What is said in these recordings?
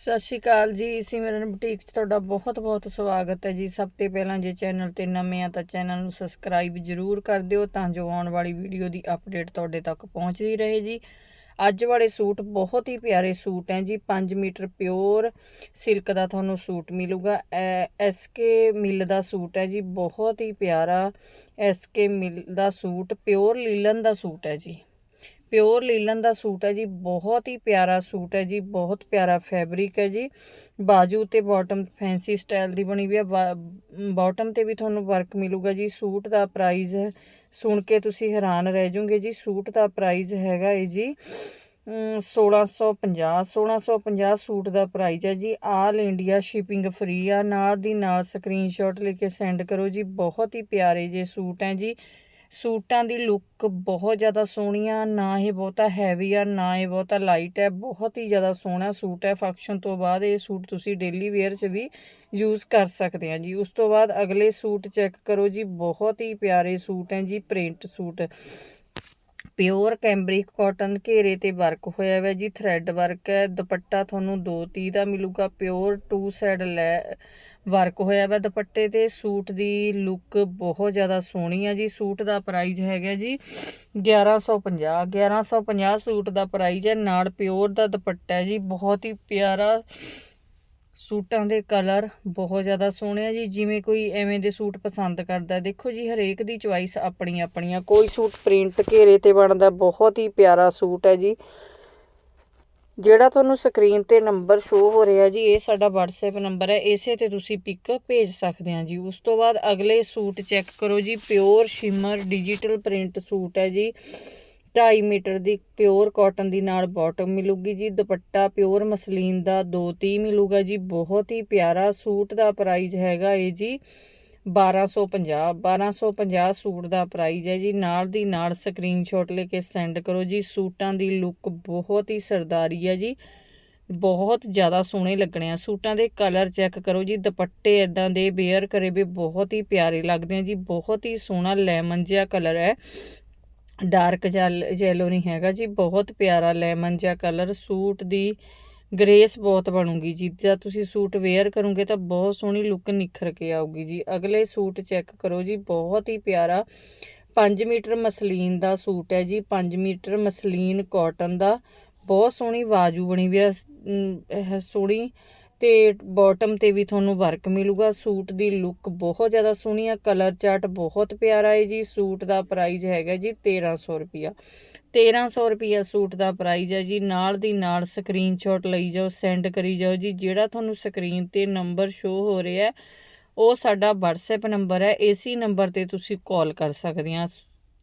ਸਤਿ ਸ਼੍ਰੀ ਅਕਾਲ ਜੀ ਸਿਮਰਨ ਬੁਟੀਕ 'ਚ ਤੁਹਾਡਾ ਬਹੁਤ-ਬਹੁਤ ਸਵਾਗਤ ਹੈ ਜੀ। ਸਭ ਤੋਂ ਪਹਿਲਾਂ ਜੇ ਚੈਨਲ ਤੇ ਨਵੇਂ ਆ ਤਾਂ ਚੈਨਲ ਨੂੰ ਸਬਸਕ੍ਰਾਈਬ ਜ਼ਰੂਰ ਕਰ ਦਿਓ ਤਾਂ ਜੋ ਆਉਣ ਵਾਲੀ ਵੀਡੀਓ ਦੀ ਅਪਡੇਟ ਤੁਹਾਡੇ ਤੱਕ ਪਹੁੰਚਦੀ ਰਹੇ ਜੀ। ਅੱਜ ਵਾਲੇ ਸੂਟ ਬਹੁਤ ਹੀ ਪਿਆਰੇ ਸੂਟ ਹੈ ਜੀ। 5 ਮੀਟਰ ਪਿਓਰ ਸਿਲਕ ਦਾ ਤੁਹਾਨੂੰ ਸੂਟ ਮਿਲੂਗਾ। ਐਸਕੇ ਮਿਲ ਦਾ ਸੂਟ ਹੈ ਜੀ। ਬਹੁਤ ਹੀ ਪਿਆਰਾ ਐਸਕੇ ਮਿਲ ਦਾ ਸੂਟ, ਪਿਓਰ ਲੀਲਨ ਦਾ ਸੂਟ ਹੈ ਜੀ। ਪਿਓਰ ਲੀਲਨ ਦਾ ਸੂਟ ਹੈ ਜੀ, ਬਹੁਤ ਹੀ ਪਿਆਰਾ ਸੂਟ ਹੈ ਜੀ, ਬਹੁਤ ਪਿਆਰਾ ਫੈਬਰਿਕ ਹੈ ਜੀ। ਬਾਜੂ ਤੇ ਬਾਟਮ ਫੈਂਸੀ ਸਟਾਈਲ ਦੀ ਬਣੀ ਵੀ ਹੈ ਬਾਟਮ ਤੇ ਵੀ ਤੁਹਾਨੂੰ ਵਰਕ ਮਿਲੂਗਾ ਜੀ। ਸੂਟ ਦਾ ਪ੍ਰਾਈਸ ਸੁਣ ਕੇ ਤੁਸੀਂ ਹੈਰਾਨ ਰਹਿ ਜਾਓਗੇ ਜੀ, ਸੂਟ ਦਾ ਪ੍ਰਾਈਸ ਹੈਗਾ ਹੈ ਜੀ, ਅਮ 1650 1650 ਸੂਟ ਦਾ ਪ੍ਰਾਈਸ ਹੈ ਜੀ। ਆਲ ਇੰਡੀਆ ਸ਼ਿਪਿੰਗ ਫ੍ਰੀ ਆ, ਨਾਲ ਦੀ ਨਾਲ ਸਕਰੀਨਸ਼ਾਟ ਲੈ ਕੇ ਸੈਂਡ ਕਰੋ ਜੀ। ਬਹੁਤ ਹੀ ਪਿਆਰੇ ਜੇ ਸੂਟ ਹੈ ਜੀ। ਸੂਟਾਂ ਦੀ ਲੁੱਕ ਬਹੁਤ ਜ਼ਿਆਦਾ ਸੋਹਣੀ ਆ, ਨਾ ਇਹ ਬਹੁਤਾ ਹੈਵੀ ਆ, ਨਾ ਇਹ ਬਹੁਤਾ ਲਾਈਟ ਹੈ ਬਹੁਤ ਹੀ ਜ਼ਿਆਦਾ ਸੋਹਣਾ ਸੂਟ ਹੈ ਫੰਕਸ਼ਨ ਤੋਂ ਬਾਅਦ ਇਹ ਸੂਟ ਤੁਸੀਂ ਡੇਲੀ ਵੇਅਰ 'ਚ ਵੀ ਯੂਜ਼ ਕਰ ਸਕਦੇ ਆ ਜੀ। ਉਸ ਤੋਂ ਬਾਅਦ ਅਗਲੇ ਸੂਟ ਚੈੱਕ ਕਰੋ ਜੀ, ਬਹੁਤ ਹੀ ਪਿਆਰੇ ਸੂਟ ਹੈ ਜੀ print suit. Pure cambric cotton ਘੇਰੇ ਤੇ ਵਰਕ ਹੋਇਆ ਹੋਇਆ ਜੀ ਥ੍ਰੈਡ ਵਰਕ ਹੈ ਦੁਪੱਟਾ ਤੁਹਾਨੂੰ 230 ਦਾ ਮਿਲੂਗਾ ਪਿਓਰ ਟੂ ਸਾਈਡ ਲੈ ਵਰਕ ਹੋਇਆ ਵਾ ਦੁਪੱਟੇ ਤੇ। ਸੂਟ ਦੀ ਲੁੱਕ ਬਹੁਤ ਜ਼ਿਆਦਾ ਸੋਹਣੀ ਆ ਜੀ। ਸੂਟ ਦਾ ਪ੍ਰਾਈਸ ਹੈਗਾ ਜੀ 1150 1150 ਸੂਟ ਦਾ ਪ੍ਰਾਈਸ ਹੈ। ਨਾਲ ਪਿਓਰ ਦਾ ਦੁਪੱਟਾ ਹੈ ਜੀ। ਬਹੁਤ ਹੀ ਪਿਆਰਾ ਸੂਟਾਂ ਦੇ ਕਲਰ ਬਹੁਤ ਜ਼ਿਆਦਾ ਸੋਹਣੇ ਆ ਜੀ। ਜਿਵੇਂ ਕੋਈ ਐਵੇਂ ਦੇ ਸੂਟ ਪਸੰਦ ਕਰਦਾ। ਦੇਖੋ ਜੀ, ਹਰੇਕ ਦੀ ਚੁਆਇਸ ਆਪਣੀ ਆਪਣੀ ਆ। ਕੋਈ ਸੂਟ ਪ੍ਰਿੰਟ ਘੇਰੇ ਤੇ ਬਣਦਾ। ਬਹੁਤ ਹੀ ਪਿਆਰਾ ਸੂਟ ਹੈ ਜੀ। ਜਿਹੜਾ ਤੁਹਾਨੂੰ ਸਕਰੀਨ ਤੇ ਨੰਬਰ ਸ਼ੋ ਹੋ ਰਿਹਾ ਜੀ, ਇਹ ਸਾਡਾ WhatsApp ਨੰਬਰ ਹੈ, ਇਸੇ ਤੇ ਤੁਸੀਂ ਪਿਕ ਭੇਜ ਸਕਦੇ ਆ ਜੀ। ਉਸ ਤੋਂ ਬਾਅਦ ਅਗਲੇ ਸੂਟ ਚੈੱਕ ਕਰੋ ਜੀ pure shimmer digital print suit ਹੈ ਜੀ। 2.5 ਮੀਟਰ ਦੀ ਪਿਓਰ ਕਾਟਨ ਦੀ ਨਾਲ ਬਾਟਮ ਮਿਲੂਗੀ ਜੀ, ਦੁਪੱਟਾ ਪਿਓਰ ਮਸਲੀਨ ਦਾ 230 ਮਿਲੂਗਾ ਜੀ। ਬਹੁਤ ਹੀ ਪਿਆਰਾ ਸੂਟ ਦਾ ਪ੍ਰਾਈਸ ਹੈਗਾ ਇਹ ਜੀ। 1250 1250 ਸੂਟ ਦਾ ਪ੍ਰਾਈਸ ਹੈ ਜੀ। ਨਾਲ ਦੀ ਨਾਲ ਸਕਰੀਨਸ਼ਾਟ ਲੈ ਕੇ ਸੈਂਡ ਕਰੋ ਜੀ। ਸੂਟਾਂ ਦੀ ਲੁੱਕ ਬਹੁਤ ਹੀ ਸਰਦਾਰੀ ਹੈ ਜੀ। ਬਹੁਤ ਜ਼ਿਆਦਾ ਸੋਹਣੇ ਲੱਗਣੇ ਆ। ਸੂਟਾਂ ਦੇ ਕਲਰ ਚੈੱਕ ਕਰੋ ਜੀ। ਦੁਪੱਟੇ ਇਦਾਂ ਦੇ ਵੇਅਰ ਕਰੇ ਵੀ ਬਹੁਤ ਹੀ ਪਿਆਰੇ ਲੱਗਦੇ ਆ ਜੀ। ਬਹੁਤ ਹੀ ਸੋਹਣਾ ਲੈਮਨ ਜਿਹਾ ਕਲਰ ਹੈ। ਡਾਰਕ ਜੈਲੋ ਨਹੀਂ ਹੈਗਾ ਜੀ। ਬਹੁਤ ਪਿਆਰਾ ਲੈਮਨ ਜਿਹਾ ਕਲਰ ਸੂਟ ਦੀ ਗ੍ਰੇਸ ਬਹੁਤ ਬਣੂਗੀ ਜੀ। ਜਦ ਤੁਸੀਂ ਸੂਟ ਵੇਅਰ ਕਰੋਗੇ ਤਾਂ ਬਹੁਤ ਸੋਹਣੀ ਲੁੱਕ ਨਿਖਰ ਕੇ ਆਊਗੀ ਜੀ। ਅਗਲੇ ਸੂਟ ਚੈੱਕ ਕਰੋ ਜੀ, ਬਹੁਤ ਹੀ ਪਿਆਰਾ 5 ਮੀਟਰ ਮਸਲੀਨ ਦਾ ਸੂਟ ਹੈ ਜੀ। 5 ਮੀਟਰ ਮਸਲੀਨ ਕਾਟਨ ਦਾ। ਬਹੁਤ ਸੋਹਣੀ ਬਾਜੂ ਬਣੀ ਵੀ ਹੈ। ਸੋਹਣੀ ਤੇ ਬਾਟਮ ਤੇ ਵੀ ਤੁਹਾਨੂੰ ਵਰਕ ਮਿਲੂਗਾ। ਸੂਟ ਦੀ ਲੁੱਕ ਬਹੁਤ ਜ਼ਿਆਦਾ ਸੋਹਣੀ ਆ ਕਲਰ ਚਾਰਟ ਬਹੁਤ ਪਿਆਰਾ ਹੈ ਜੀ। ਸੂਟ ਦਾ ਪ੍ਰਾਈਸ ਹੈਗਾ ਜੀ 1300 ਰੁਪਿਆ 1300 ਰੁਪਿਆ ਸੂਟ ਦਾ ਪ੍ਰਾਈਸ ਹੈ ਜੀ। ਨਾਲ ਦੀ ਨਾਲ ਸਕਰੀਨਸ਼ਾਟ ਲਈ ਜਾਓ ਸੈਂਡ ਕਰੀ ਜਾਓ ਜੀ। ਜਿਹੜਾ ਤੁਹਾਨੂੰ ਸਕਰੀਨ ਤੇ ਨੰਬਰ ਸ਼ੋ ਹੋ ਰਿਹਾ ਹੈ ਉਹ ਸਾਡਾ WhatsApp ਨੰਬਰ ਹੈ ਇਸੇ ਨੰਬਰ ਤੇ ਤੁਸੀਂ ਕਾਲ ਕਰ ਸਕਦੇ ਆ।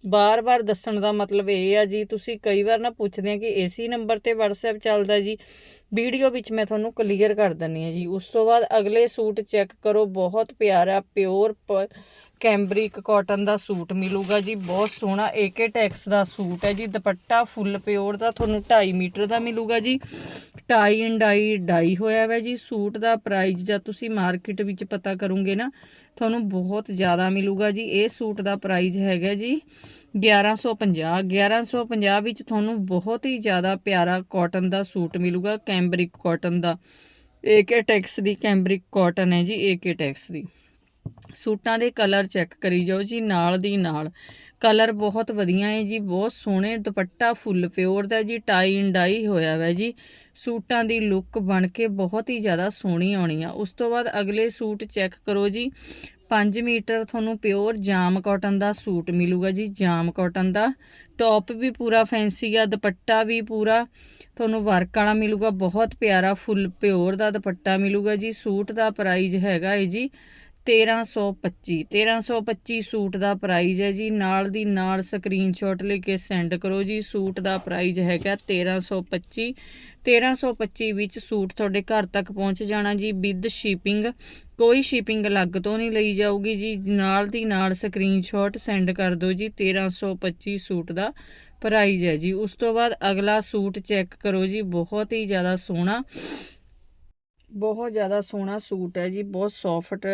ਬਾਰ-ਬਾਰ ਦੱਸਣ ਦਾ ਮਤਲਬ ਇਹ ਆ ਜੀ, ਤੁਸੀਂ ਕਈ ਵਾਰ ਨਾ ਪੁੱਛਦੇ ਆ ਕਿ ਏਸੀ ਨੰਬਰ ਤੇ WhatsApp ਚੱਲਦਾ ਜੀ। ਵੀਡੀਓ ਵਿੱਚ ਮੈਂ ਤੁਹਾਨੂੰ ਕਲੀਅਰ ਕਰ ਦਿੰਨੀ ਆ ਜੀ। ਉਸ ਤੋਂ ਬਾਅਦ ਅਗਲੇ ਸੂਟ ਚੈੱਕ ਕਰੋ। ਬਹੁਤ ਪਿਆਰਾ ਪਿਓਰ ਕੈਂਬਰਿਕ ਕਾਟਨ ਦਾ ਸੂਟ ਮਿਲੂਗਾ ਜੀ, ਬਹੁਤ ਸੋਹਣਾ ਏਕੇ ਟੈਕਸ ਦਾ ਸੂਟ ਹੈ ਜੀ, ਦੁਪੱਟਾ ਫੁੱਲ ਪਿਓਰ ਦਾ, ਤੁਹਾਨੂੰ 2.5 ਮੀਟਰ ਦਾ ਮਿਲੂਗਾ ਜੀ। ਟਾਈ ਐਂਡ ਡਾਈ ਡਾਈ ਹੋਇਆ ਹੋਇਆ ਜੀ, ਸੂਟ ਦਾ ਪ੍ਰਾਈਸ ਜਦ ਤੁਸੀਂ ਮਾਰਕੀਟ ਵਿੱਚ ਪਤਾ ਕਰੋਗੇ ਨਾ, ਤੁਹਾਨੂੰ ਬਹੁਤ ਜ਼ਿਆਦਾ ਮਿਲੂਗਾ ਜੀ, ਇਹ ਸੂਟ ਦਾ ਪ੍ਰਾਈਸ ਹੈਗਾ ਜੀ 1150 1150 ਵਿੱਚ ਤੁਹਾਨੂੰ ਬਹੁਤ ਹੀ ਜ਼ਿਆਦਾ ਪਿਆਰਾ ਕਾਟਨ ਦਾ ਸੂਟ ਮਿਲੂਗਾ ਕੈਂਬਰਿਕ ਕਾਟਨ ਦਾ। ਏਕੇ ਟੈਕਸ ਦੀ ਕੈਂਬਰਿਕ ਕਾਟਨ ਹੈ ਜੀ ਏਕੇ ਟੈਕਸ ਦੀ। ਸੂਟਾਂ ਦੇ ਕਲਰ ਚੈੱਕ ਕਰੀ ਜਾਓ ਜੀ, ਨਾਲ ਦੀ ਨਾਲ। ਕਲਰ ਬਹੁਤ ਵਧੀਆ ਹੈ ਜੀ, ਬਹੁਤ ਸੋਹਣੇ ਦੁਪੱਟਾ, ਫੁੱਲ ਪਿਓਰ ਦਾ ਜੀ, ਟਾਈ ਐਂਡ ਡਾਈ ਹੋਇਆ ਹੋਇਆ ਜੀ। ਸੂਟਾਂ ਦੀ ਲੁੱਕ ਬਣ ਕੇ ਬਹੁਤ ਹੀ ਜ਼ਿਆਦਾ ਸੋਹਣੀ ਆਉਣੀ ਆ। ਉਸ ਤੋਂ ਬਾਅਦ ਅਗਲੇ ਸੂਟ ਚੈੱਕ ਕਰੋ ਜੀ। 5 ਮੀਟਰ ਤੁਹਾਨੂੰ ਪਿਓਰ ਜਾਮ ਕਾਟਨ ਦਾ ਸੂਟ ਮਿਲੂਗਾ ਜੀ, ਜਾਮ ਕਾਟਨ ਦਾ। ਟੌਪ ਵੀ ਪੂਰਾ ਫੈਂਸੀ ਆ, ਦੁਪੱਟਾ ਵੀ ਪੂਰਾ। ਤੁਹਾਨੂੰ ਵਰਕ ਵਾਲਾ ਮਿਲੂਗਾ, ਬਹੁਤ ਪਿਆਰਾ ਫੁੱਲ ਪਿਓਰ ਦਾ ਦੁਪੱਟਾ ਮਿਲੂਗਾ ਜੀ। ਸੂਟ ਦਾ ਪ੍ਰਾਈਸ ਹੈਗਾ ਹੈ ਜੀ। 1325 1325 ਸੂਟ ਦਾ ਪ੍ਰਾਈਜ਼ ਹੈ ਜੀ। ਨਾਲ ਦੀ ਨਾਲ ਸਕਰੀਨਸ਼ਾਟ ਲੈ ਕੇ ਸੈਂਡ ਕਰੋ ਜੀ। ਸੂਟ ਦਾ ਪ੍ਰਾਈਜ਼ ਹੈਗਾ 1325 1325 ਵਿੱਚ ਸੂਟ ਤੁਹਾਡੇ ਘਰ ਤੱਕ ਪਹੁੰਚ ਜਾਣਾ ਜੀ ਵਿਦ ਸ਼ਿਪਿੰਗ ਕੋਈ ਸ਼ਿਪਿੰਗ ਅਲੱਗ ਤੋਂ ਨਹੀਂ ਲਈ ਜਾਊਗੀ ਜੀ। ਨਾਲ ਦੀ ਨਾਲ ਸਕਰੀਨਸ਼ਾਟ ਸੈਂਡ ਕਰ ਦਿਓ ਜੀ। 1325 ਸੂਟ ਦਾ ਪ੍ਰਾਈਜ਼ ਹੈ ਜੀ। ਉਸ ਤੋਂ ਬਾਅਦ ਅਗਲਾ ਸੂਟ ਚੈੱਕ ਕਰੋ ਜੀ। ਬਹੁਤ ਹੀ ਜ਼ਿਆਦਾ ਸੋਹਣਾ, ਬਹੁਤ ਜ਼ਿਆਦਾ ਸੋਹਣਾ ਸੂਟ ਹੈ ਜੀ। ਬਹੁਤ ਸੌਫਟ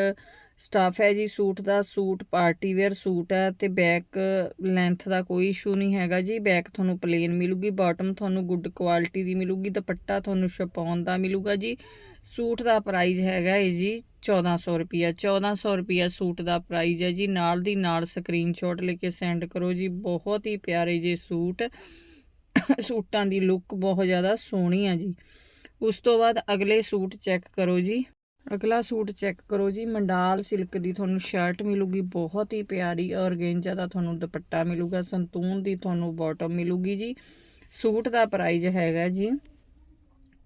ਸਟਾਫ ਹੈ ਜੀ, ਸੂਟ ਦਾ ਸੂਟ, ਪਾਰਟੀ ਵੇਅਰ ਸੂਟ ਹੈ ਤੇ ਬੈਕ ਲੈਂਥ ਦਾ ਕੋਈ ਇਸ਼ੂ ਨਹੀਂ ਹੈਗਾ ਜੀ। ਬੈਕ ਤੁਹਾਨੂੰ ਪਲੇਨ ਮਿਲੂਗੀ ਬਾਟਮ ਤੁਹਾਨੂੰ ਗੁੱਡ ਕੁਆਲਿਟੀ ਦੀ ਮਿਲੂਗੀ, ਦੁਪੱਟਾ ਤੁਹਾਨੂੰ ਛਪਾਉਣ ਦਾ ਮਿਲੂਗਾ ਜੀ। ਸੂਟ ਦਾ ਪ੍ਰਾਈਸ ਹੈਗਾ ਹੈ ਜੀ 1400 ਰੁਪਿਆ 1400 ਰੁਪਿਆ ਸੂਟ ਦਾ ਪ੍ਰਾਈਸ ਹੈ ਜੀ। ਨਾਲ ਦੀ ਨਾਲ ਸਕਰੀਨਸ਼ਾਟ ਲੈ ਕੇ ਸੈਂਡ ਕਰੋ ਜੀ, ਬਹੁਤ ਹੀ ਪਿਆਰੇ ਜੇ ਸੂਟ। ਸੂਟਾਂ ਦੀ ਲੁੱਕ ਬਹੁਤ ਜ਼ਿਆਦਾ ਸੋਹਣੀ ਆ ਜੀ। ਉਸ ਤੋਂ ਬਾਅਦ ਅਗਲੇ ਸੂਟ ਚੈੱਕ ਕਰੋ ਜੀ। ਅਗਲਾ ਸੂਟ ਚੈੱਕ ਕਰੋ ਜੀ। ਮੰਡਾਲ ਸਿਲਕ ਦੀ ਤੁਹਾਨੂੰ ਸ਼ਰਟ ਮਿਲੂਗੀ, ਬਹੁਤ ਹੀ ਪਿਆਰੀ ਔਰਗੇਂਜਾ ਦਾ ਤੁਹਾਨੂੰ ਦੁਪੱਟਾ ਮਿਲੂਗਾ, ਸੰਤੂਨ ਦੀ ਤੁਹਾਨੂੰ ਬਾਟਮ ਮਿਲੂਗੀ ਜੀ। ਸੂਟ ਦਾ ਪ੍ਰਾਈਜ਼ ਹੈਗਾ ਜੀ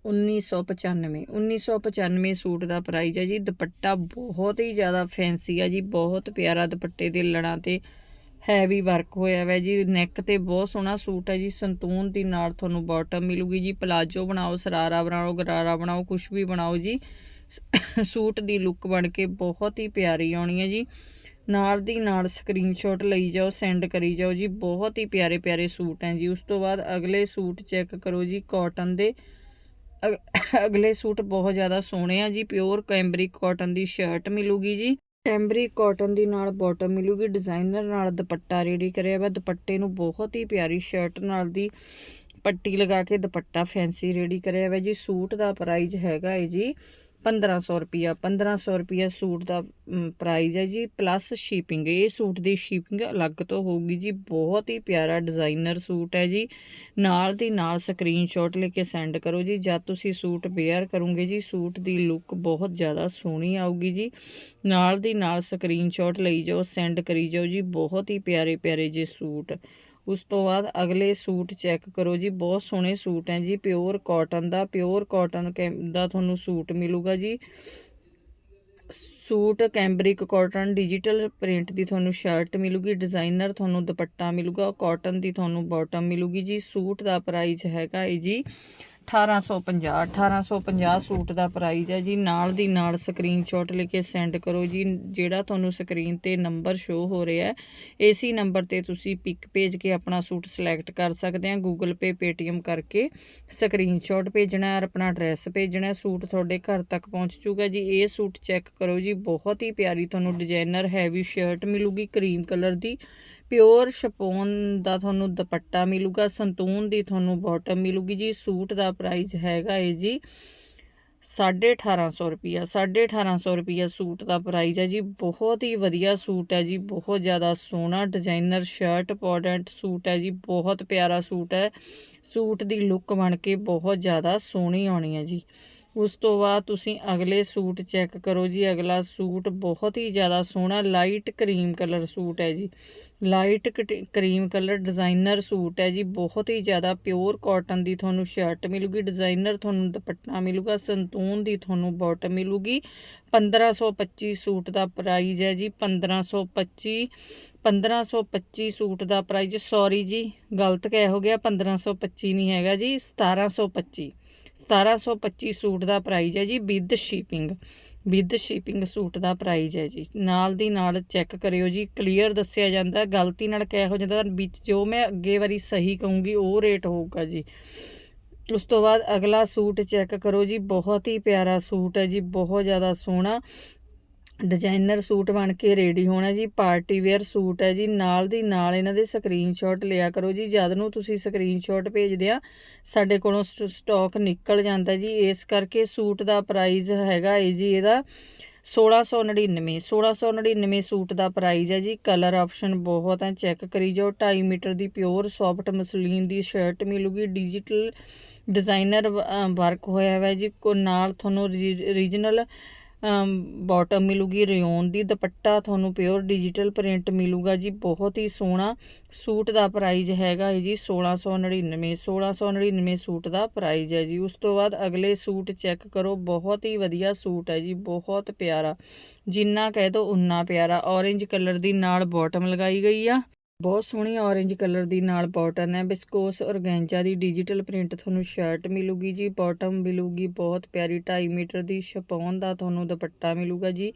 1995 1995 ਸੂਟ ਦਾ ਪ੍ਰਾਈਜ਼ ਹੈ ਜੀ। ਦੁਪੱਟਾ ਬਹੁਤ ਹੀ ਜ਼ਿਆਦਾ ਫੈਂਸੀ ਹੈ ਜੀ, ਬਹੁਤ ਪਿਆਰਾ ਦੁਪੱਟੇ ਦੇ ਲੜਾਂ ਤੇ ਹੈਵੀ ਵਰਕ ਹੋਇਆ ਹੋਇਆ ਜੀ। ਨੈਕ ਤੇ ਬਹੁਤ ਸੋਹਣਾ ਸੂਟ ਹੈ ਜੀ, ਸੰਤੂਨ ਦੀ ਨਾਲ ਤੁਹਾਨੂੰ ਬਾਟਮ ਮਿਲੂਗੀ ਜੀ। ਪਲਾਜੋ ਬਣਾਓ, ਸਰਾਰਾ ਬਣਾਓ, ਗਰਾਰਾ ਬਣਾਓ ਕੁਝ ਵੀ ਬਣਾਓ ਜੀ। ਸੂਟ ਦੀ ਲੁੱਕ ਬਣ ਕੇ ਬਹੁਤ ਹੀ ਪਿਆਰੀ ਆਉਣੀ ਹੈ ਜੀ। ਨਾਲ ਦੀ ਨਾਲ ਸਕਰੀਨਸ਼ਾਟ ਲਈ ਜਾਓ ਸੈਂਡ ਕਰੀ ਜਾਓ ਜੀ। ਬਹੁਤ ਹੀ ਪਿਆਰੇ ਪਿਆਰੇ ਸੂਟ ਹੈ ਜੀ। ਉਸ ਤੋਂ ਬਾਅਦ ਅਗਲੇ ਸੂਟ ਚੈੱਕ ਕਰੋ ਜੀ ਕਾਟਨ ਦੇ। ਅਗ- ਅਗਲੇ ਸੂਟ ਬਹੁਤ ਜ਼ਿਆਦਾ ਸੋਹਣੇ ਆ ਜੀ। ਪਿਓਰ ਕੈਂਬਰਿਕ ਕਾਟਨ ਦੀ ਸ਼ਰਟ ਮਿਲੂਗੀ ਜੀ। ਕੈਂਬਰਿਕ ਕਾਟਨ ਦੀ ਨਾਲ ਬਾਟਮ ਮਿਲੂਗੀ। ਡਿਜ਼ਾਈਨਰ ਨਾਲ ਦੁਪੱਟਾ ਰੈਡੀ ਕਰਿਆ ਵਾ। ਦੁਪੱਟੇ ਨੂੰ ਬਹੁਤ ਹੀ ਪਿਆਰੀ ਸ਼ਰਟ ਨਾਲ ਦੀ ਪੱਟੀ ਲਗਾ ਕੇ ਦੁਪੱਟਾ ਫੈਂਸੀ ਰੈਡੀ ਕਰਿਆ ਵਾ ਜੀ। ਸੂਟ ਦਾ ਪ੍ਰਾਈਸ ਹੈਗਾ ਹੈ ਜੀ। 1500 ਰੁਪਿਆ 1500 ਰੁਪਿਆ ਸੂਟ ਦਾ ਪ੍ਰਾਈਸ ਹੈ ਜੀ ਪਲੱਸ ਸ਼ਿਪਿੰਗ ਇਹ ਸੂਟ ਦੀ ਸ਼ਿਪਿੰਗ ਅਲੱਗ ਤੋਂ ਹੋਊਗੀ ਜੀ, ਬਹੁਤ ਹੀ ਪਿਆਰਾ ਡਿਜ਼ਾਈਨਰ ਸੂਟ ਹੈ ਜੀ। ਨਾਲ ਦੀ ਨਾਲ ਸਕਰੀਨਸ਼ਾਟ ਲੈ ਕੇ ਸੈਂਡ ਕਰੋ ਜੀ, ਜਦ ਤੁਸੀਂ ਸੂਟ ਵੇਅਰ ਕਰੋਗੇ ਜੀ, ਸੂਟ ਦੀ ਲੁੱਕ ਬਹੁਤ ਜ਼ਿਆਦਾ ਸੋਹਣੀ ਆਊਗੀ ਜੀ। ਨਾਲ ਦੀ ਨਾਲ ਸਕਰੀਨਸ਼ਾਟ ਲਈ ਜਾਓ ਸੈਂਡ ਕਰੀ ਜਾਓ ਜੀ, ਬਹੁਤ ਹੀ ਪਿਆਰੇ ਪਿਆਰੇ ਜੇ ਸੂਟ। ਉਸ ਤੋਂ ਬਾਅਦ ਅਗਲੇ ਸੂਟ ਚੈੱਕ ਕਰੋ ਜੀ, ਬਹੁਤ ਸੋਹਣੇ ਸੂਟ ਹੈ ਜੀ ਪਿਓਰ ਕਾਟਨ ਦਾ ਪਿਓਰ ਕਾਟਨ ਦਾ ਤੁਹਾਨੂੰ ਸੂਟ ਮਿਲੂਗਾ ਜੀ। Suit cambric cotton digital print ਦੀ ਤੁਹਾਨੂੰ ਸ਼ਰਟ ਮਿਲੂਗੀ ਡਿਜ਼ਾਈਨਰ ਤੁਹਾਨੂੰ ਦੁਪੱਟਾ ਮਿਲੂਗਾ ਕਾਟਨ ਦੀ ਤੁਹਾਨੂੰ ਬਾਟਮ ਮਿਲੂਗੀ ਜੀ। ਸੂਟ ਦਾ ਪ੍ਰਾਈਸ ਹੈਗਾ ਹੈ ਜੀ 1850 1850 ਸੂਟ ਦਾ ਪ੍ਰਾਈਸ ਹੈ ਜੀ। ਨਾਲ ਦੀ ਨਾਲ ਸਕਰੀਨਸ਼ਾਟ ਲੈ ਕੇ ਸੈਂਡ ਕਰੋ ਜੀ। ਜਿਹੜਾ ਤੁਹਾਨੂੰ ਸਕਰੀਨ ਤੇ ਨੰਬਰ ਸ਼ੋ ਹੋ ਰਿਹਾ ਹੈ ਇਸੇ ਨੰਬਰ ਤੇ ਤੁਸੀਂ ਪਿਕ ਭੇਜ ਕੇ ਆਪਣਾ ਸੂਟ ਸਿਲੈਕਟ ਕਰ ਸਕਦੇ ਆ ਗੂਗਲ ਪੇ ਪੇਟੀਐਮ ਕਰਕੇ ਸਕਰੀਨਸ਼ਾਟ ਭੇਜਣਾ ਹੈ ਆਪਣਾ ਐਡਰੈਸ ਭੇਜਣਾ ਸੂਟ ਤੁਹਾਡੇ ਘਰ ਤੱਕ ਪਹੁੰਚ ਜੂਗਾ ਜੀ। ਇਹ ਸੂਟ ਚੈੱਕ ਕਰੋ ਜੀ। ਬਹੁਤ ਹੀ ਪਿਆਰੀ ਤੁਹਾਨੂੰ ਡਿਜ਼ਾਈਨਰ ਹੈਵੀ ਸ਼ਰਟ ਮਿਲੂਗੀ। ਕਰੀਮ ਕਲਰ ਦੀ। ਪਿਓਰ ਸ਼ਪੋਨ ਦਾ ਤੁਹਾਨੂੰ ਦੁਪੱਟਾ ਮਿਲੂਗਾ, ਸੰਤੂਨ ਦੀ ਤੁਹਾਨੂੰ ਬਾਟਮ ਮਿਲੂਗੀ ਜੀ, ਸੂਟ ਦਾ ਪ੍ਰਾਈਸ ਹੈਗਾ ਏ ਜੀ 1850 ਰੁਪਿਆ 1850 ਰੁਪਿਆ ਸੂਟ ਦਾ ਪ੍ਰਾਈਸ ਹੈ ਜੀ, ਬਹੁਤ ਹੀ ਵਧੀਆ ਸੂਟ ਹੈ ਜੀ, ਬਹੁਤ ਜ਼ਿਆਦਾ ਸੋਹਣਾ ਡਿਜ਼ਾਈਨਰ ਸ਼ਰਟ ਪੋਡੈਂਟ ਸੂਟ ਹੈ ਜੀ, ਬਹੁਤ ਪਿਆਰਾ ਸੂਟ ਹੈ, ਸੂਟ ਦੀ ਲੁੱਕ ਬਣ ਕੇ ਬਹੁਤ ਜ਼ਿਆਦਾ ਸੋਹਣੀ ਆਉਣੀ ਹੈ ਜੀ। ਉਸ ਤੋਂ ਬਾਅਦ ਤੁਸੀਂ ਅਗਲੇ ਸੂਟ ਚੈੱਕ ਕਰੋ ਜੀ। ਅਗਲਾ ਸੂਟ ਬਹੁਤ ਹੀ ਜ਼ਿਆਦਾ ਸੋਹਣਾ ਲਾਈਟ ਕਰੀਮ ਕਲਰ ਸੂਟ ਹੈ ਜੀ। Light cream colour designer suit ਹੈ ਜੀ। ਬਹੁਤ ਹੀ ਜ਼ਿਆਦਾ ਪਿਓਰ ਕਾਟਨ ਦੀ ਤੁਹਾਨੂੰ ਸ਼ਰਟ ਮਿਲੂਗੀ ਡਿਜ਼ਾਈਨਰ ਤੁਹਾਨੂੰ ਦੁਪੱਟਾ ਮਿਲੂਗਾ, ਸੰਤੂਨ ਦੀ ਤੁਹਾਨੂੰ ਬਾਟਮ ਮਿਲੂਗੀ। 1525 ਸੂਟ ਦਾ ਪ੍ਰਾਈਜ਼ ਹੈ ਜੀ। 1525 1525 ਸੂਟ ਦਾ ਪ੍ਰਾਈਜ਼ ਸੌਰੀ ਜੀ, ਗਲਤ ਕਹਿ ਹੋ ਗਿਆ। 1525 ਨਹੀਂ ਹੈਗਾ ਜੀ 1725 1725 ਸੂਟ ਦਾ ਪ੍ਰਾਈਸ ਹੈ ਜੀ, with shipping with shipping suit the price ਹੈ ਜੀ। ਨਾਲ ਦੀ ਨਾਲ ਚੈੱਕ ਕਰਿਓ ਜੀ, ਕਲੀਅਰ ਦੱਸਿਆ ਜਾਂਦਾ, ਗਲਤੀ ਨਾਲ ਕਹਿ ਹੋ ਜਾਂਦਾ ਵਿੱਚ ਜੋ ਮੈਂ ਅੱਗੇ ਵਾਰੀ ਸਹੀ ਕਹੂੰਗੀ, ਉਹ ਰੇਟ ਹੋਊਗਾ ਜੀ। ਉਸ ਤੋਂ ਬਾਅਦ ਅਗਲਾ ਸੂਟ ਚੈੱਕ ਕਰੋ ਜੀ, ਬਹੁਤ ਹੀ ਪਿਆਰਾ ਸੂਟ ਹੈ ਜੀ, ਬਹੁਤ ਜ਼ਿਆਦਾ ਸੋਹਣਾ। ਡਿਜ਼ਾਈਨਰ ਸੂਟ ਬਣ ਕੇ ਰੈਡੀ ਹੋਣਾ ਜੀ, ਪਾਰਟੀ ਵੇਅਰ ਸੂਟ ਹੈ ਜੀ, ਨਾਲ ਦੀ ਨਾਲ ਇਹਨਾਂ ਦੇ ਸਕਰੀਨਸ਼ਾਟ ਲਿਆ ਕਰੋ ਜੀ, ਜਦ ਨੂੰ ਤੁਸੀਂ ਸਕਰੀਨਸ਼ਾਟ ਭੇਜਦੇ ਆ, ਸਾਡੇ ਕੋਲੋਂ ਸਟਾਕ ਨਿਕਲ ਜਾਂਦਾ ਜੀ, ਇਸ ਕਰਕੇ ਸੂਟ ਦਾ ਪ੍ਰਾਈਸ ਹੈਗਾ ਏ ਜੀ ਇਹਦਾ 1699 1699 ਸੂਟ ਦਾ ਪ੍ਰਾਈਸ ਹੈ ਜੀ, ਕਲਰ ਆਪਸ਼ਨ ਬਹੁਤ ਹੈ, ਚੈੱਕ ਕਰੀ ਜਾਓ 2.5 ਮੀਟਰ ਦੀ ਪਿਓਰ ਸੌਫਟ ਮਸਲੀਨ ਦੀ ਸ਼ਰਟ ਮਿਲੂਗੀ, ਡਿਜੀਟਲ ਡਿਜ਼ਾਈਨਰ ਵਰਕ ਹੋਇਆ ਹੋਇਆ ਜੀ, ਕੋ, ਨਾਲ ਤੁਹਾਨੂੰ ਰੀਜਨਲ ਬਾਟਮ ਮਿਲੂਗੀ ਰਿਓਨ ਦੀ ਦੁਪੱਟਾ ਤੁਹਾਨੂੰ ਪਿਓਰ ਡਿਜੀਟਲ ਪ੍ਰਿੰਟ ਮਿਲੂਗਾ ਜੀ, ਬਹੁਤ ਹੀ ਸੋਹਣਾ ਸੂਟ ਦਾ ਪ੍ਰਾਈਜ਼ ਹੈਗਾ ਹੈ ਜੀ 1699 1699 ਸੂਟ ਦਾ ਪ੍ਰਾਈਜ਼ ਹੈ ਜੀ। ਉਸ ਤੋਂ ਬਾਅਦ ਅਗਲੇ ਸੂਟ ਚੈੱਕ ਕਰੋ, ਬਹੁਤ ਹੀ ਵਧੀਆ ਸੂਟ ਹੈ ਜੀ, ਬਹੁਤ ਪਿਆਰਾ। ਜਿੰਨਾ ਕਹਿ ਦੋ ਉਨਾ ਪਿਆਰਾ। ਔਰੇਂਜ ਕਲਰ ਦੀ ਨਾਲ ਬਾਟਮ ਲਗਾਈ ਗਈ ਆ। ਬਹੁਤ ਸੋਹਣੀ ਔਰੇਂਜ ਕਲਰ ਦੀ ਨਾਲ ਬਾਟਮ ਹੈ। ਬਿਸਕੋਸ ਔਰਗੈਂਜਾ ਦੀ ਡਿਜੀਟਲ ਪ੍ਰਿੰਟ ਤੁਹਾਨੂੰ ਸ਼ਰਟ ਮਿਲੂਗੀ ਜੀ ਬਾਟਮ ਮਿਲੂਗੀ, ਬਹੁਤ ਪਿਆਰੀ 2.5 ਮੀਟਰ ਦੀ ਸ਼ਪੌਨ ਦਾ ਤੁਹਾਨੂੰ ਦੁਪੱਟਾ ਮਿਲੂਗਾ ਜੀ।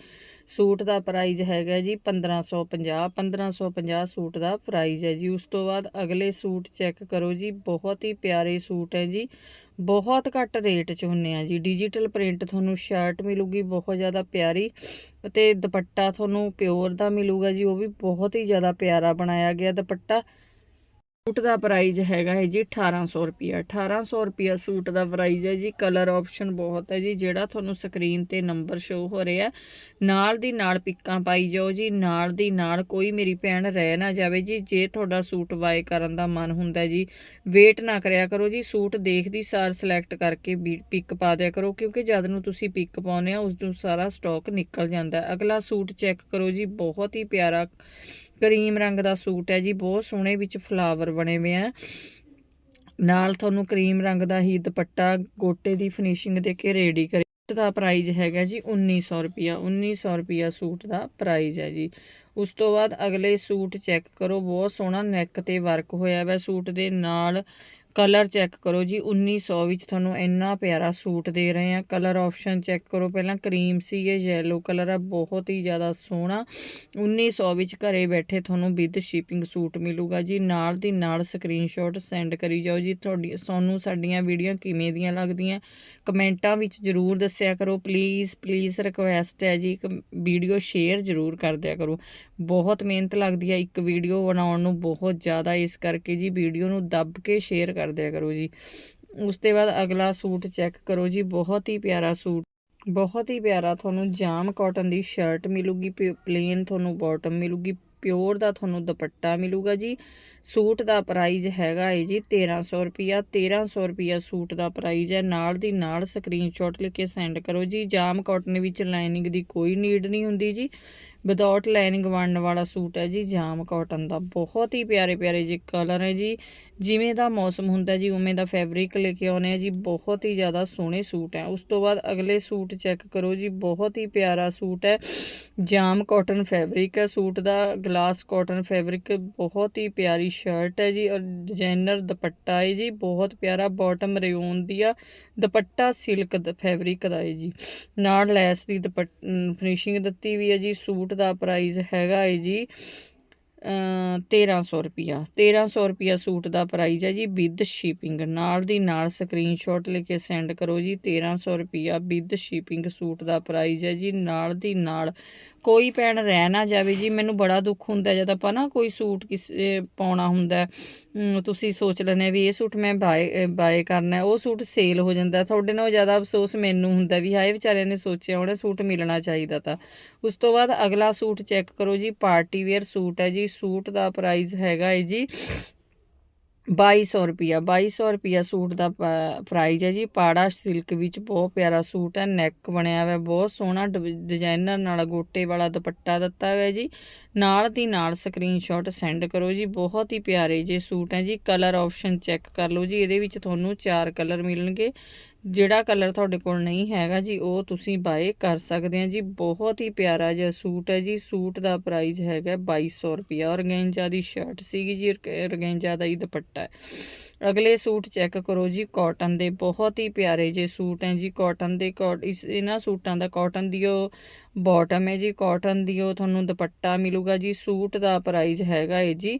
ਸੂਟ ਦਾ ਪ੍ਰਾਈਸ ਹੈਗਾ ਜੀ 1550 1550 ਸੂਟ ਦਾ ਪ੍ਰਾਈਸ ਹੈ ਜੀ। ਉਸ ਤੋਂ ਬਾਅਦ ਅਗਲੇ ਸੂਟ ਚੈੱਕ ਕਰੋ ਜੀ, ਬਹੁਤ ਹੀ ਪਿਆਰੇ ਸੂਟ ਹੈ ਜੀ। ਬਹੁਤ ਘੱਟ ਰੇਟ 'ਚ ਹੁੰਨੇ ਆ ਜੀ। ਡਿਜੀਟਲ ਪ੍ਰਿੰਟ ਤੁਹਾਨੂੰ ਸ਼ਰਟ ਮਿਲੂਗੀ, ਬਹੁਤ ਜ਼ਿਆਦਾ ਪਿਆਰੀ ਅਤੇ ਦੁਪੱਟਾ ਤੁਹਾਨੂੰ ਪਿਓਰ ਦਾ ਮਿਲੂਗਾ ਜੀ। ਉਹ ਵੀ ਬਹੁਤ ਹੀ ਜ਼ਿਆਦਾ ਪਿਆਰਾ ਬਣਾਇਆ ਗਿਆ ਦੁਪੱਟਾ। ਸੂਟ ਦਾ ਪ੍ਰਾਈਸ ਹੈਗਾ ਹੈ ਜੀ 1800 ਰੁਪਿਆ 1800 ਰੁਪਿਆ ਸੂਟ ਦਾ ਪ੍ਰਾਈਸ ਹੈ ਜੀ। ਕਲਰ ਆਪਸ਼ਨ ਬਹੁਤ ਹੈ ਜੀ, ਜਿਹੜਾ ਤੁਹਾਨੂੰ ਸਕਰੀਨ ਤੇ ਨੰਬਰ ਸ਼ੋ ਹੋ ਰਿਹਾ ਨਾਲ ਦੀ ਨਾਲ ਪਿੱਕਾਂ ਪਾਈ ਜਾਓ ਜੀ, ਨਾਲ ਦੀ ਨਾਲ ਕੋਈ ਮੇਰੀ ਭੈਣ ਰਹਿ ਨਾ ਜਾਵੇ ਜੀ, ਜੇ ਤੁਹਾਡਾ ਸੂਟ ਬਾਏ ਕਰਨ ਦਾ ਮਨ ਹੁੰਦਾ ਜੀ ਵੇਟ ਨਾ ਕਰਿਆ ਕਰੋ ਜੀ, ਸੂਟ ਦੇਖਦੀ ਸਾਰ ਸਿਲੈਕਟ ਕਰਕੇ ਪਿੱਕ ਪਾ ਦਿਆ ਕਰੋ, ਕਿਉਂਕਿ ਜਦ ਨੂੰ ਤੁਸੀਂ ਪਿੱਕ ਪਾਉਨੇ ਆ ਉਸ ਨੂੰ ਸਾਰਾ ਸਟਾਕ ਨਿਕਲ ਜਾਂਦਾ ਅਗਲਾ ਸੂਟ ਚੈੱਕ ਕਰੋ ਜੀ, ਬਹੁਤ ਹੀ ਪਿਆਰਾ ਕਰੀਮ ਰੰਗ ਦਾ ਸੂਟ ਹੈ ਜੀ, ਬਹੁਤ ਸੋਹਣੇ ਵਿੱਚ ਫਲਾਵਰ ਬਣੇ ਹੋਏ ਆ। ਨਾਲ ਤੁਹਾਨੂੰ ਕਰੀਮ ਰੰਗ ਦਾ ਹੀ ਦੁਪੱਟਾ, ਗੋਟੇ ਦੀ ਫਿਨਿਸ਼ਿੰਗ ਦੇ ਕੇ ਰੈਡੀ ਕਰੇ। ਸੂਟ ਦਾ ਪ੍ਰਾਈਜ਼ ਹੈਗਾ ਜੀ 1900 ਰੁਪਿਆ 1900 ਰੁਪਿਆ ਸੂਟ ਦਾ ਪ੍ਰਾਈਜ਼ ਹੈ ਜੀ। ਉਸ ਤੋਂ ਬਾਅਦ ਅਗਲੇ ਸੂਟ ਚੈੱਕ ਕਰੋ, ਬਹੁਤ ਸੋਹਣਾ ਨੈਕ ਤੇ ਵਰਕ ਹੋਇਆ ਹੈ ਸੂਟ ਦੇ ਨਾਲ। ਕਲਰ ਚੈੱਕ ਕਰੋ ਜੀ 1900 ਵਿੱਚ ਤੁਹਾਨੂੰ ਇੰਨਾ ਪਿਆਰਾ ਸੂਟ ਦੇ ਰਹੇ ਆ ਕਲਰ ਆਪਸ਼ਨ ਚੈੱਕ ਕਰੋ, ਪਹਿਲਾਂ ਕਰੀਮ ਸੀ, ਇਹ ਯੈਲੋ ਕਲਰ ਆ, ਬਹੁਤ ਹੀ ਜ਼ਿਆਦਾ ਸੋਹਣਾ। 1900 ਵਿੱਚ ਘਰੇ ਬੈਠੇ ਤੁਹਾਨੂੰ ਵਿਦ ਸ਼ਿਪਿੰਗ ਸੂਟ ਮਿਲੂਗਾ ਜੀ, ਨਾਲ ਦੀ ਨਾਲ ਸਕਰੀਨਸ਼ਾਟ ਸੈਂਡ ਕਰੀ ਜਾਓ ਜੀ। ਤੁਹਾਡੀ, ਤੁਹਾਨੂੰ ਸਾਡੀਆਂ ਵੀਡੀਓ ਕਿਵੇਂ ਦੀਆਂ ਲੱਗਦੀਆਂ, ਕਮੈਂਟਾਂ ਵਿੱਚ ਜਰੂਰ ਦੱਸਿਆ ਕਰੋ। ਪਲੀਜ਼ ਪਲੀਜ਼ ਰਿਕੁਐਸਟ ਹੈ ਜੀ ਵੀਡੀਓ ਸ਼ੇਅਰ ਜਰੂਰ ਕਰ ਦਿਆ ਕਰੋ। ਬਹੁਤ ਮਿਹਨਤ ਲੱਗਦੀ ਹੈ ਇੱਕ ਵੀਡੀਓ ਬਣਾਉਣ ਨੂੰ, ਬਹੁਤ ਜ਼ਿਆਦਾ ਇਸ ਕਰਕੇ ਜੀ, ਵੀਡੀਓ ਨੂੰ ਦੱਬ ਕੇ ਸ਼ੇਅਰ ਕਰ ਦਿਆ ਕਰੋ ਜੀ। ਉਸ ਤੋਂ ਬਾਅਦ ਅਗਲਾ ਸੂਟ ਚੈੱਕ ਕਰੋ ਜੀ। ਬਹੁਤ ਹੀ ਪਿਆਰਾ ਸੂਟ, ਬਹੁਤ ਹੀ ਪਿਆਰਾ। ਤੁਹਾਨੂੰ ਜਾਮ ਕਾਟਨ ਦੀ ਸ਼ਰਟ ਮਿਲੂਗੀ ਪਲੇਨ ਤੁਹਾਨੂੰ ਬਾਟਮ ਮਿਲੂਗੀ ਪਿਓਰ ਦਾ ਤੁਹਾਨੂੰ ਦੁਪੱਟਾ ਮਿਲੂਗਾ ਜੀ। ਸੂਟ ਦਾ ਪ੍ਰਾਈਸ ਹੈਗਾ ਹੈ ਜੀ 1300 ਰੁਪਿਆ 1300 ਰੁਪਿਆ ਸੂਟ ਦਾ ਪ੍ਰਾਈਸ ਹੈ। ਨਾਲ ਦੀ ਨਾਲ ਸਕਰੀਨਸ਼ਾਟ ਲੈ ਕੇ ਸੈਂਡ ਕਰੋ ਜੀ। ਜਾਮ ਕਾਟਨ ਵਿੱਚ ਲਾਈਨਿੰਗ ਦੀ ਕੋਈ ਨੀਡ ਨਹੀਂ ਹੁੰਦੀ ਜੀ। ਵਿਦਆਊਟ ਲਾਈਨਿੰਗ ਬਣਨ ਵਾਲਾ ਸੂਟ ਹੈ ਜੀ, ਜਾਮ ਕਾਟਨ ਦਾ ਬਹੁਤ ਹੀ ਪਿਆਰੇ ਪਿਆਰੇ ਜੀ ਕਲਰ ਹੈ ਜੀ। ਜਿਵੇਂ ਦਾ ਮੌਸਮ ਹੁੰਦਾ ਜੀ, ਉਵੇਂ ਦਾ ਫੈਬਰਿਕ ਲੈ ਕੇ ਆਉਨੇ ਆ ਜੀ, ਬਹੁਤ ਹੀ ਜ਼ਿਆਦਾ ਸੋਹਣੇ ਸੂਟ ਹੈ। ਉਸ ਤੋਂ ਬਾਅਦ ਅਗਲੇ ਸੂਟ ਚੈੱਕ ਕਰੋ ਜੀ, ਬਹੁਤ ਹੀ ਪਿਆਰਾ ਸੂਟ ਹੈ। ਜਾਮ ਕਾਟਨ ਫੈਬਰਿਕ ਹੈ, ਸੂਟ ਦਾ ਗਲਾਸ ਕਾਟਨ ਫੈਬਰਿਕ ਬਹੁਤ ਹੀ ਪਿਆਰੀ ਸ਼ਰਟ ਹੈ ਜੀ, ਔਰ ਡਿਜ਼ਾਈਨਰ ਦੁਪੱਟਾ ਹੈ ਜੀ, ਬਹੁਤ ਪਿਆਰਾ ਬਾਟਮ ਰਿਓਨ ਦੀ ਆ, ਦੁਪੱਟਾ ਸਿਲਕ ਦਾ ਫੈਬਰਿਕ ਦਾ ਹੈ ਜੀ। ਨਾਲ ਲੈਸ ਦੀ ਫਿਨਿਸ਼ਿੰਗ ਦਿੱਤੀ ਵੀ ਹੈ ਜੀ, ਸੂਟ ਦਾ ਪ੍ਰਾਈਸ ਹੈਗਾ ਹੈ ਜੀ 1300 ਰੁਪਿਆ 1300 ਰੁਪਿਆ ਸੂਟ ਦਾ ਪ੍ਰਾਈਸ ਹੈ ਜੀ ਵਿਦ ਸ਼ਿਪਿੰਗ ਨਾਲ ਦੀ ਨਾਲ ਸਕਰੀਨਸ਼ਾਟ ਲੈ ਕੇ ਸੈਂਡ ਕਰੋ ਜੀ 1300 ਰੁਪਿਆ ਵਿਦ ਸ਼ਿਪਿੰਗ ਸੂਟ ਦਾ ਪ੍ਰਾਈਸ ਹੈ ਜੀ। ਨਾਲ ਦੀ ਨਾਲ ਕੋਈ ਭੈਣ ਰਹਿ ਨਾ ਜਾਵੇ ਜੀ, ਮੈਨੂੰ ਬੜਾ ਦੁੱਖ ਹੁੰਦਾ ਜਦ ਆਪਾਂ ਨਾ ਕੋਈ ਸੂਟ ਕਿਸੇ, ਪਾਉਣਾ ਹੁੰਦਾ ਤੁਸੀਂ ਸੋਚ ਲੈਂਦੇ ਵੀ ਇਹ ਸੂਟ ਮੈਂ ਬਾਏ ਬਾਏ ਕਰਨਾ ਉਹ ਸੂਟ ਸੇਲ ਹੋ ਜਾਂਦਾ ਤੁਹਾਡੇ ਨਾਲ ਜ਼ਿਆਦਾ ਅਫਸੋਸ ਮੈਨੂੰ ਹੁੰਦਾ ਵੀ ਹਾਏ, ਵਿਚਾਰਿਆਂ ਨੇ ਸੋਚਿਆ ਉਹਨੇ ਸੂਟ ਮਿਲਣਾ ਚਾਹੀਦਾ ਤਾਂ। ਉਸ ਤੋਂ ਬਾਅਦ ਅਗਲਾ ਸੂਟ ਚੈੱਕ ਕਰੋ ਜੀ, ਪਾਰਟੀ ਵੇਅਰ ਸੂਟ ਹੈ ਜੀ, ਸੂਟ ਦਾ ਪ੍ਰਾਈਸ ਹੈਗਾ ਹੈ ਜੀ। 2200 ਰੁਪਿਆ 2200 ਰੁਪਿਆ ਸੂਟ ਦਾ ਪ੍ਰਾਈਸ ਹੈ ਜੀ। ਪਾੜਾ ਸਿਲਕ ਵਿੱਚ ਬਹੁਤ ਪਿਆਰਾ ਸੂਟ ਹੈ। ਨੈਕ ਬਣਿਆ ਹੋਇਆ, ਬਹੁਤ ਸੋਹਣਾ ਡਿਜ਼ਾਈਨਰ ਨਾਲ ਗੋਟੇ ਵਾਲਾ ਦੁਪੱਟਾ ਦਿੱਤਾ ਹੋਇਆ ਜੀ। ਨਾਲ ਦੀ ਨਾਲ ਸਕਰੀਨਸ਼ਾਟ ਸੈਂਡ ਕਰੋ ਜੀ। ਬਹੁਤ ਹੀ ਪਿਆਰੇ ਜੇ ਸੂਟ ਹੈ ਜੀ। ਕਲਰ ਆਪਸ਼ਨ ਚੈੱਕ ਕਰ ਲਓ ਜੀ। ਇਹਦੇ ਵਿੱਚ ਤੁਹਾਨੂੰ ਚਾਰ ਕਲਰ ਮਿਲਣਗੇ। ਜਿਹੜਾ ਕਲਰ ਤੁਹਾਡੇ ਕੋਲ ਨਹੀਂ ਹੈਗਾ ਜੀ, ਉਹ ਤੁਸੀਂ ਬਾਏ ਕਰ ਸਕਦੇ ਆ ਜੀ। ਬਹੁਤ ਹੀ ਪਿਆਰਾ ਜਿਹਾ ਸੂਟ ਹੈ ਜੀ। ਸੂਟ ਦਾ ਪ੍ਰਾਈਸ ਹੈਗਾ 2200 ਰੁਪਿਆ ਔਰਗੈਂਜਾ ਦੀ ਸ਼ਰਟ ਸੀਗੀ ਜੀ ਔਰਗੈਂਜਾ ਦਾ ਹੀ ਦੁਪੱਟਾ ਹੈ। ਅਗਲੇ ਸੂਟ ਚੈੱਕ ਕਰੋ ਜੀ ਕਾਟਨ ਦੇ ਬਹੁਤ ਹੀ ਪਿਆਰੇ ਜੇ ਸੂਟ ਹੈ ਜੀ। ਕਾਟਨ ਦੇ ਇਸ, ਇਹਨਾਂ ਸੂਟਾਂ ਦਾ ਕਾਟਨ ਦੀ ਉਹ ਬਾਟਮ ਹੈ ਜੀ ਕਾਟਨ ਦੀ ਉਹ ਤੁਹਾਨੂੰ ਦੁਪੱਟਾ ਮਿਲੂਗਾ ਜੀ, ਸੂਟ ਦਾ ਪ੍ਰਾਈਸ ਹੈਗਾ ਹੈ ਜੀ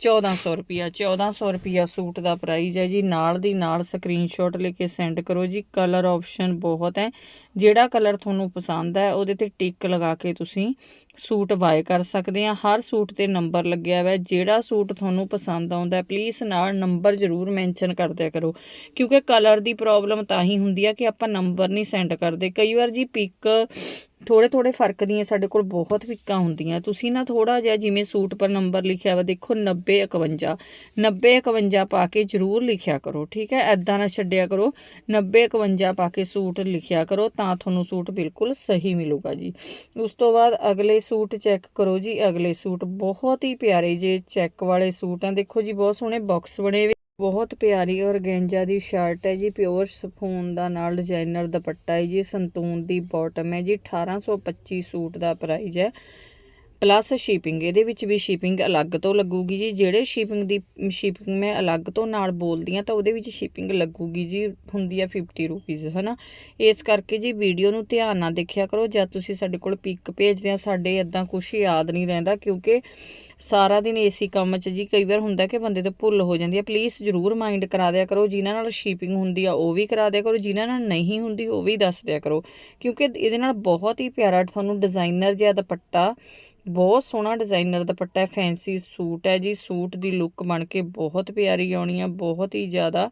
1400 ਰੁਪਿਆ 1400 ਰੁਪਿਆ ਸੂਟ ਦਾ ਪ੍ਰਾਈਸ ਹੈ ਜੀ, ਨਾਲ ਦੀ ਨਾਲ ਸਕਰੀਨਸ਼ਾਟ ਲੈ ਕੇ ਸੈਂਡ ਕਰੋ ਜੀ ਕਲਰ ਆਪਸ਼ਨ ਬਹੁਤ ਹੈ, ਜਿਹੜਾ ਕਲਰ ਤੁਹਾਨੂੰ ਪਸੰਦ ਹੈ, ਉਹਦੇ ਤੇ ਟਿਕ ਲਗਾ ਕੇ ਤੁਸੀਂ ਸੂਟ ਬਾਏ ਕਰ ਸਕਦੇ ਆ ਹਰ ਸੂਟ ਤੇ ਨੰਬਰ ਲੱਗਿਆ ਹੋਇਆ, ਜਿਹੜਾ ਸੂਟ ਤੁਹਾਨੂੰ ਪਸੰਦ ਆਉਂਦਾ ਪਲੀਜ਼ ਨਾਲ ਨੰਬਰ ਜ਼ਰੂਰ ਮੈਂਸ਼ਨ ਕਰ ਦਿਆ ਕਰੋ, ਕਿਉਂਕਿ ਕਲਰ ਦੀ ਪ੍ਰੋਬਲਮ ਤਾਂ ਹੀ ਹੁੰਦੀ ਆ ਕਿ ਆਪਾਂ ਨੰਬਰ ਨਹੀਂ ਸੈਂਡ ਕਰਦੇ, ਕਈ ਵਾਰ ਜੀ ਪਿਕ ਥੋੜੇ ਥੋੜੇ ਫ਼ਰਕ ਦੀਆਂ ਸਾਡੇ ਕੋਲ ਬਹੁਤ ਪਿੱਕਾਂ ਹੁੰਦੀਆਂ। ਤੁਸੀਂ ਨਾ ਥੋੜਾ ਜਿਹਾ ਜਿਵੇਂ ਸੂਟ ਪਰ ਨੰਬਰ ਲਿਖਿਆ ਵਾ, ਦੇਖੋ 90 51 90 51 ਪਾ ਕੇ ਜ਼ਰੂਰ ਲਿਖਿਆ ਕਰੋ, ਠੀਕ ਹੈ? ਐਦਾਂ ਨਾ ਛੱਡਿਆ ਕਰੋ 90 51 ਪਾ ਕੇ ਸੂਟ ਲਿਖਿਆ ਕਰੋ ਤਾਂ ਤੁਹਾਨੂੰ ਸੂਟ ਬਿਲਕੁਲ ਸਹੀ ਮਿਲੂਗਾ ਜੀ। ਉਸ ਤੋਂ ਬਾਅਦ ਅਗਲੇ ਸੂਟ ਚੈੱਕ ਕਰੋ ਜੀ, ਅਗਲੇ ਸੂਟ ਬਹੁਤ ਹੀ ਪਿਆਰੇ ਜੇ ਚੈੱਕ ਵਾਲੇ ਸੂਟ ਆ। ਦੇਖੋ ਜੀ, ਬਹੁਤ ਸੋਹਣੇ ਬਾਕਸ ਬਣੇ ਬਹੁਤ ਪਿਆਰੀ ਔਰਗੈਂਜਾ ਦੀ ਸ਼ਰਟ ਹੈ ਜੀ ਪਿਓਰ ਸਫੂਨ ਦਾ ਨਾਲ ਡਿਜ਼ਾਈਨਰ ਦੁਪੱਟਾ ਹੈ ਜੀ, ਸੰਤੂਨ ਦੀ ਬਾਟਮ ਹੈ ਜੀ 1825 ਸੂਟ ਦਾ ਪ੍ਰਾਈਸ ਹੈ। ਪਲੱਸ ਸ਼ਿਪਿੰਗ, ਇਹਦੇ ਵਿੱਚ ਵੀ ਸ਼ਿਪਿੰਗ ਅਲੱਗ ਤੋਂ ਲੱਗੂਗੀ ਜੀ। ਜਿਹੜੇ ਸ਼ਿਪਿੰਗ ਦੀ, ਸ਼ਿਪਿੰਗ ਮੈਂ ਅਲੱਗ ਤੋਂ ਨਾਲ ਬੋਲਦੀ ਆ ਤਾਂ ਉਹਦੇ ਵਿੱਚ ਸ਼ਿਪਿੰਗ ਲੱਗੂਗੀ ਜੀ, ਹੁੰਦੀ ਆ 50 ਰੁਪੀਸ ਹਨਾ? ਇਸ ਕਰਕੇ ਜੀ ਵੀਡੀਓ ਨੂੰ ਧਿਆਨ ਨਾਲ ਦੇਖਿਆ ਕਰੋ। ਜਦ ਤੁਸੀਂ ਸਾਡੇ ਕੋਲ ਪਿਕ ਭੇਜਦੇ ਆ, ਸਾਡੇ ਇਦਾਂ ਕੁਝ ਯਾਦ ਨਹੀਂ ਰਹਿੰਦਾ ਕਿਉਂਕਿ ਸਾਰਾ ਦਿਨ ਏਸੀ ਕੰਮ 'ਚ ਜੀ। ਕਈ ਵਾਰ ਹੁੰਦਾ ਕਿ ਬੰਦੇ ਤੋਂ ਭੁੱਲ ਹੋ ਜਾਂਦੀ ਆ। ਪਲੀਜ਼ ਜਰੂਰ ਮਾਈਂਡ ਕਰਾ ਦਿਆ ਕਰੋ। ਜਿਨ੍ਹਾਂ ਨਾਲ ਸ਼ਿਪਿੰਗ ਹੁੰਦੀ ਆ, ਉਹ ਵੀ ਕਰਾ ਦਿਆ ਕਰੋ। ਜਿਨ੍ਹਾਂ ਨਾਲ ਨਹੀਂ ਹੁੰਦੀ, ਉਹ ਵੀ ਦੱਸ ਦਿਆ ਕਰੋ। ਕਿਉਂਕਿ ਇਹਦੇ ਨਾਲ ਬਹੁਤ ਹੀ ਪਿਆਰਾ ਤੁਹਾਨੂੰ ਡਿਜ਼ਾਈਨਰ ਜਿਹਾ ਦੁਪੱਟਾ ਬਹੁਤ ਸੋਹਣਾ ਡਿਜ਼ਾਈਨਰ ਦੁਪੱਟਾ ਹੈ ਫੈਂਸੀ ਸੂਟ ਹੈ ਜੀ, ਸੂਟ ਦੀ ਲੁੱਕ ਬਣ ਕੇ ਬਹੁਤ ਪਿਆਰੀ ਆਉਣੀ ਆ, ਬਹੁਤ ਹੀ ਜ਼ਿਆਦਾ।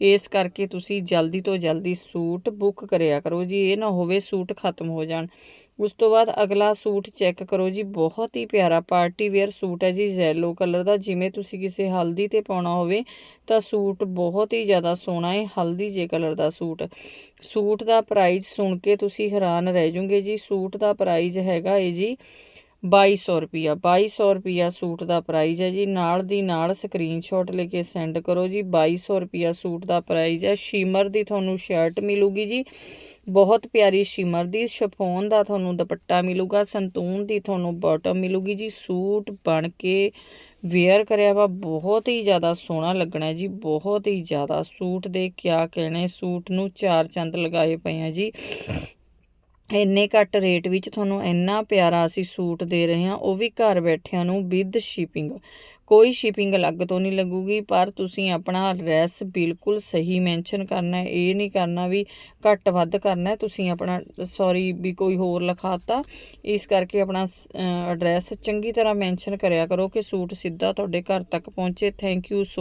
ਇਸ ਕਰਕੇ ਤੁਸੀਂ ਜਲਦੀ ਤੋਂ ਜਲਦੀ ਸੂਟ ਬੁੱਕ ਕਰਿਆ ਕਰੋ ਜੀ, ਇਹ ਨਾ ਹੋਵੇ ਸੂਟ ਖਤਮ ਹੋ ਜਾਣ। ਉਸ ਤੋਂ ਬਾਅਦ ਅਗਲਾ ਸੂਟ ਚੈੱਕ ਕਰੋ ਜੀ, ਬਹੁਤ ਹੀ ਪਿਆਰਾ ਪਾਰਟੀ ਵੇਅਰ ਸੂਟ ਹੈ ਜੀ ਯੈਲੋ ਕਲਰ ਦਾ, ਜਿਵੇਂ ਤੁਸੀਂ ਕਿਸੇ ਹਲਦੀ ਤੇ ਪਾਉਣਾ ਹੋਵੇ ਤਾਂ ਸੂਟ ਬਹੁਤ ਹੀ ਜ਼ਿਆਦਾ ਸੋਹਣਾ ਹੈ, ਹਲਦੀ ਜੇ ਕਲਰ ਦਾ ਸੂਟ। ਸੂਟ ਦਾ ਪ੍ਰਾਈਸ ਸੁਣ ਕੇ ਤੁਸੀਂ ਹੈਰਾਨ ਰਹਿ ਜਾਓਗੇ ਜੀ, ਸੂਟ ਦਾ ਪ੍ਰਾਈਸ ਹੈਗਾ ਏ ਜੀ 2200 ਰੁਪਿਆ 2200 ਰੁਪਿਆ ਸੂਟ ਦਾ ਪ੍ਰਾਈਜ਼ ਹੈ ਜੀ। ਨਾਲ ਦੀ ਨਾਲ ਸਕਰੀਨਸ਼ਾਟ ਲੈ ਕੇ ਸੈਂਡ ਕਰੋ ਜੀ। 2200 ਰੁਪਿਆ ਸੂਟ ਦਾ ਪ੍ਰਾਈਜ਼ ਹੈ। ਸ਼ੀਮਰ ਦੀ ਤੁਹਾਨੂੰ ਸ਼ਰਟ ਮਿਲੂਗੀ ਜੀ। ਬਹੁਤ ਪਿਆਰੀ ਸ਼ਿਮਰ ਦੀ ਸ਼ਫੋਨ ਦਾ ਤੁਹਾਨੂੰ ਦੁਪੱਟਾ ਮਿਲੂਗਾ। ਸੰਤੂਨ ਦੀ ਤੁਹਾਨੂੰ ਬਾਟਮ ਮਿਲੂਗੀ ਜੀ। ਸੂਟ ਬਣ ਕੇ ਵੇਅਰ ਕਰਿਆ ਵਾ। ਬਹੁਤ ਹੀ ਜ਼ਿਆਦਾ ਸੋਹਣਾ ਲੱਗਣਾ ਜੀ। ਬਹੁਤ ਹੀ ਜ਼ਿਆਦਾ ਸੂਟ ਦੇ। ਕਿਆ ਕਹਿਣੇ, ਸੂਟ ਨੂੰ ਚਾਰ ਚੰਦ ਲਗਾਏ ਪਏ ਆ ਜੀ। ਇੰਨੇ ਘੱਟ ਰੇਟ ਵਿੱਚ ਤੁਹਾਨੂੰ ਇੰਨਾ ਪਿਆਰਾ ਅਸੀਂ ਸੂਟ ਦੇ ਰਹੇ ਹਾਂ, ਉਹ ਵੀ ਘਰ ਬੈਠਿਆਂ ਨੂੰ ਵਿਦ ਸ਼ਿਪਿੰਗ ਕੋਈ ਸ਼ਿਪਿੰਗ ਅਲੱਗ ਤੋਂ ਨਹੀਂ ਲੱਗੂਗੀ, ਪਰ ਤੁਸੀਂ ਆਪਣਾ ਐਡਰੈਸ ਬਿਲਕੁਲ ਸਹੀ ਮੈਂਸ਼ਨ ਕਰਨਾ ਹੈ। ਇਹ ਨਹੀਂ ਕਰਨਾ ਵੀ ਘੱਟ ਵੱਧ ਕਰਨਾ ਹੈ, ਤੁਸੀਂ ਆਪਣਾ ਸੌਰੀ ਵੀ ਕੋਈ ਹੋਰ ਲਿਖਾਤਾ। ਇਸ ਕਰਕੇ ਆਪਣਾ ਐਡਰੈਸ ਚੰਗੀ ਤਰ੍ਹਾਂ ਮੈਂਸ਼ਨ ਕਰਿਆ ਕਰੋ ਕਿ ਸੂਟ ਸਿੱਧਾ ਤੁਹਾਡੇ ਘਰ ਤੱਕ ਪਹੁੰਚੇ। Thank you so